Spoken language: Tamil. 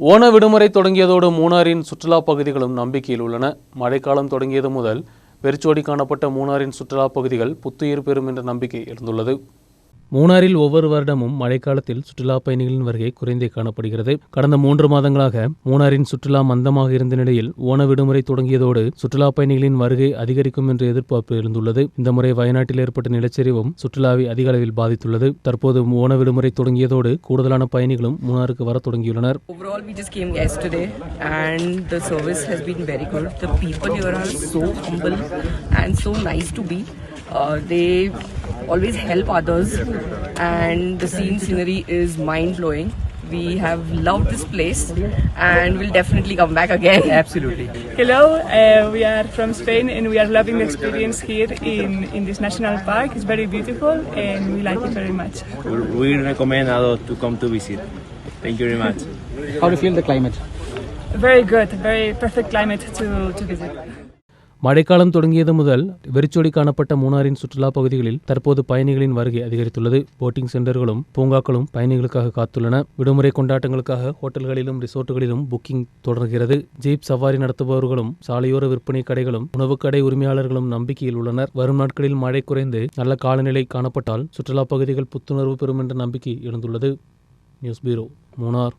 ஓண விடுமுறை தொடங்கியதோடு மூணாரின் சுற்றுலா பகுதிகளும் நம்பிக்கையில் உள்ளன. மழைக்காலம் தொடங்கியது முதல் வெறிச்சோடி காணப்பட்ட மூணாரின் சுற்றுலா பகுதிகள் புத்துயிர் பெறும் என்ற நம்பிக்கை இருந்துள்ளது. மூணாரில் ஒவ்வொரு வருடமும் மழைக்காலத்தில் சுற்றுலா பயணிகளின் வருகை குறைந்தே காணப்படுகிறது கடந்த மூன்று மாதங்களாக மூணாரின் சுற்றுலா மந்தமாக இருந்த நிலையில் ஓண விடுமுறை தொடங்கியதோடு சுற்றுலா பயணிகளின் வருகை அதிகரிக்கும் என்ற எதிர்பார்ப்பு எழுந்துள்ளது இந்த முறை வயநாட்டில் ஏற்பட்ட நிலச்சரிவும் சுற்றுலாவை அதிக அளவில் பாதித்துள்ளது தற்போது ஓண விடுமுறை தொடங்கியதோடு கூடுதலான பயணிகளும் மூணாருக்கு வர தொடங்கியுள்ளனர் Overall, we just came yesterday and the service has been very good. The people here are so humble and so nice to be. Uh, they always help others and the scene scenery is mind blowing. We have loved this place and we'll definitely come back again. Absolutely. Hello, uh, we are from Spain and we are loving the experience here in, in this national park. It's very beautiful and we like it very much. we recommend others to come to visit. Thank you very much. How do you feel the climate? Very good, very perfect climate to, to visit. மழைக்காலம் தொடங்கியது முதல் வெறிச்சோடி காணப்பட்ட மூணாரின் சுற்றுலா பகுதிகளில் தற்போது பயணிகளின் வருகை அதிகரித்துள்ளது. போட்டிங் சென்டர்களும் பூங்காக்களும் பயணிகளுக்காக காத்துள்ளன. விடுமுறை கொண்டாட்டங்களுக்காக ஹோட்டல்களிலும் ரிசோர்ட்டுகளிலும் புக்கிங் தொடர்கிறது. ஜீப் சவாரி நடத்துபவர்களும் சாலையோர விற்பனை கடைகளும் உணவுக் கடை உரிமையாளர்களும் நம்பிக்கையில் உள்ளனர். வரும் நாட்களில் மழை குறைந்து நல்ல காலநிலை காணப்பட்டால் சுற்றுலா பகுதிகள் புத்துணர்வு பெறும் என்ற நம்பிக்கை எழுந்துள்ளது. News bureau Munnar.